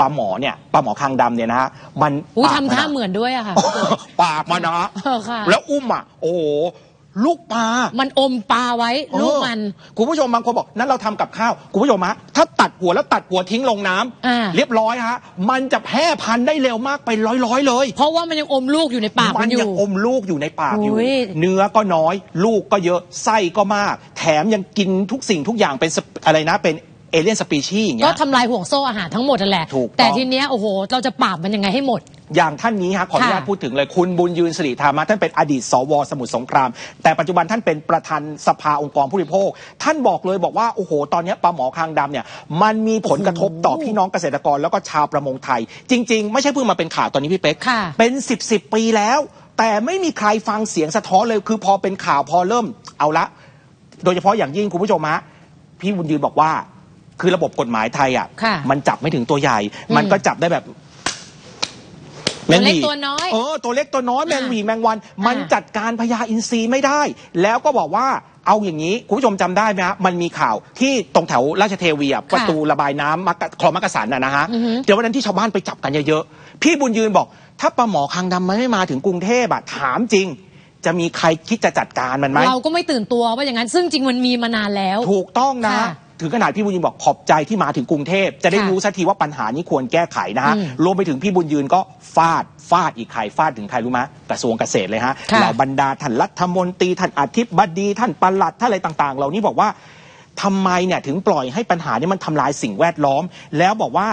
ปลาหมอเนี่ยปลาหมอคางดำเนี่ยนะฮะมันอู้ปกทำท่าะเหมือนด้วยอะค่ะ ปากมันนะฮะเออค่ะ แล้วอุ้มอะโอ้โหลูกปลา มันอมปลาไว้ลูกมัน เออคุณผู้ชมบางคนบอกนั้นเราทำกับข้าว คุณผู้ชมฮะถ้าตัดหัวแล้วตัดหัวทิ้งลงน้ำอ่า เรียบร้อยฮะ มันจะแพร่พันธุ์ได้เร็วมากไปร้อยๆเลยเพราะว่ามันยังอมลูกอยู่ในปากมันอยัยู่อมลูกอยู่ในปากอยู่โอ้ยเนื้อก็น้อย ลูกก็เยอะไส้ก็มาก แถมยังกินทุกสิ่งทุกอย่างเป็นสปอะไรนะเป็น เอเลียนสปีชีส์อย่างเงี้ก็ย ทำลายห่วงโซ่อาหารทั้งหมดนั่นแหละ ถูกต้อง แต่ทีเนี้ยโอ้โห เราจะปราบมันยังไงให้หมด อย่างท่านนี้ฮะขออนุญาตค่ะพูดถึงเลยคุณบุญยืนสิริธรรมะท่านเป็นอดีตสว สมุทรสงคราม แต่ปัจจุบันท่านเป็นประธานสภาองค์กรผู้บริโภค ท่านบอกเลยบอกว่า โอ้โห ตอนนี้ปลาหมอคางดำเนี่ยมันมีผลกระทบต่อพี่น้องเกษตรกรแล้วก็ชาวประมงไทย จริง ๆ ไม่ใช่เพิ่งมาเป็นข่าวตอนนี้พี่เป๊ก ค่ะ เป็นสิบสิบปีแล้ว แต่ไม่มีใครฟังเสียงสะท้อนเลยคือพอเป็นข่าวพอเริ่มเอาละ โดยเฉพาะอย่างยิ่งคุณผู้ชมฮะพี่บุญยืนบอกว่า คือระบบกฎหมายไทยอะค่ะมันจับไม่ถึงตัวใหญ่อืมมันก็จับได้แบบตัวเล็กหตัวน้อยเออตัวเล็กตัวน้อยแมงหวีแมงวัน มันอ่าจัดการพญาอินทรีไม่ได้ แล้วก็บอกว่าเอาอย่างนี้ คุณผู้ชมจำได้ไหมฮะมันมีข่าวที่ตรงแถวราชเทวีอะประตูระบายน้ำมักกะคลองมักกะสันนะนะฮะอือฮึ เดี๋ยววันนั้นที่ชาวบ้านไปจับกันเยอะๆพี่บุญยืนบอก ถ้าปลาหมอคางดำมันไม่มาถึงกรุงเทพอะถามจริง จะมีใครคิดจะจัดการมันไหม เราก็ไม่ตื่นตัวว่าอย่างนั้น ซึ่งจริงมันมีมานานแล้ว ถูกต้องนะ ค่ะ ถึงขนาดพี่บุญยืนบอกขอบใจที่มาถึงกรุงเทพจะได้ค่ะรู้สักทีว่าปัญหานี้ควรแก้ไขนะฮะอืมรวมไปถึงพี่บุญยืนก็ฟาดฟาดอีกใครฟาดถึงใครรู้ไหมกระทรวงเกษตรเลยฮะค่ะเหล่าบรรดาท่านรัฐมนตรีท่านอธิบดีท่านปลัดท่านอะไรต่างๆ เหล่านี้บอกว่าทำไมเนี่ยถึงปล่อยให้ปัญหานี้มันทำลายสิ่งแวดล้อม แล้วบอกว่า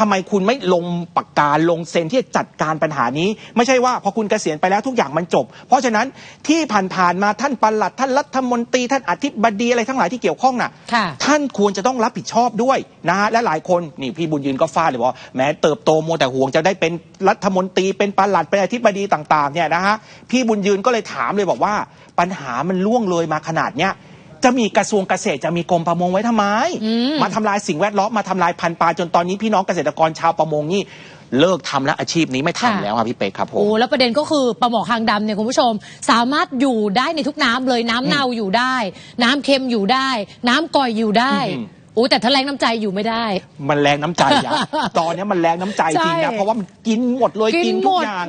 ทำไมคุณไม่ลงปากกาลงเซ็นที่จะจัดการปัญหานี้ ไม่ใช่ว่าพอคุณเกษียณไปแล้วทุกอย่างมันจบ เพราะฉะนั้นที่ผ่านๆมาท่านปลัดท่านรัฐมนตรีท่านอธิบดีอะไรทั้งหลายที่เกี่ยวข้องน่ะค่ะท่านควรจะต้องรับผิดชอบด้วยนะฮะและหลายคนนี่พี่บุญยืนก็ฟาดเลยว่าแม้เติบโตมัวแต่ห่วงจะได้เป็นรัฐมนตรีเป็นปลัดเป็นอธิบดีต่างๆเนี่ยนะฮะพี่บุญยืนก็เลยถามเลยบอกว่าปัญหามันล่วงเลยมาขนาดเนี้ย จะมีกระทรวงเกษตรจะมีกรมประมงไว้ทำไมอืมมาทำลายสิ่งแวดล้อมมาทำลายพันธุ์ปลาจนตอนนี้พี่น้องเกษตรกรชาวประมงนี่เลิกทำแล้วอาชีพนี้ไม่ทำแล้วครับพี่เป๊กครับผมโอ้แล้วประเด็นก็คือปลาหมอคางดำเนี่ยคุณผู้ชม สามารถอยู่ได้ในทุกน้ำเลยน้ำเน่าอยู่ได้ น้ำเค็มอยู่ได้ น้ำก่อยอยู่ได้อืมโอ้แต่ถ้าแรงน้ำใจอยู่ไม่ได้ มันแรงน้ำใจอะตอนนี้มันแรงน้ำใจจริงใช่นะเพราะว่ามันกินหมดเลยกินกินทุกหมดอย่าง